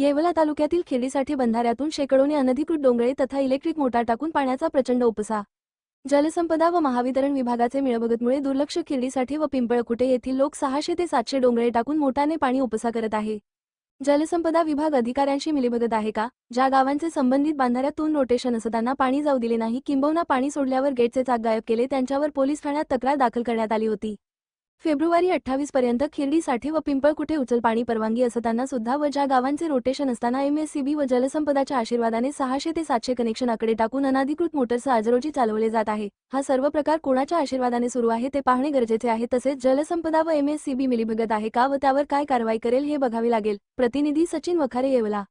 येवला तालुक्यातील खेडीसाठी बंधाऱ्यातून शेकडोने अनधिकृत डोंगळे तथा इलेक्ट्रिक मोटार टाकून पाण्याचा प्रचंड उपसा. जलसंपदा व महावितरण विभागाचे मिळबगतमुळे दुर्लक्ष खेडीसाठी व पिंपळकुटे येथील लोक सहाशे ते सातशे डोंगळे टाकून मोटाने पाणी उपसा करत आहे. जलसंपदा विभाग अधिकाऱ्यांशी मिलीभगत आहे का? ज्या गावांचे संबंधित बांधाऱ्यातून रोटेशन असताना पाणी जाऊ दिले नाही किंबहुना पाणी सोडल्यावर गेटचे चाक गायब केले त्यांच्यावर पोलीस ठाण्यात तक्रार दाखल करण्यात आली होती. फेब्रुवारी अठ्ठावीस पर्यंत खिर्डीसाठी व पिंपळकुठे उचल पाणी परवानगी असताना सुद्धा व ज्या गावांचे रोटेशन असताना एमएससीबी व जलसंपदाच्या आशीर्वादाने सहाशे ते सातशे कनेक्शन आकडे टाकून अनाधिकृत मोटरसह आजरोजी चालवले जात आहे. हा सर्व प्रकार कोणाच्या आशीर्वादाने सुरू आहे ते पाहणे गरजेचे आहे तसेच जलसंपदा व एमएससीबी मिलीभगत आहे का व त्यावर काय कारवाई करेल हे बघावे लागेल. प्रतिनिधी सचिन वखारे येवला.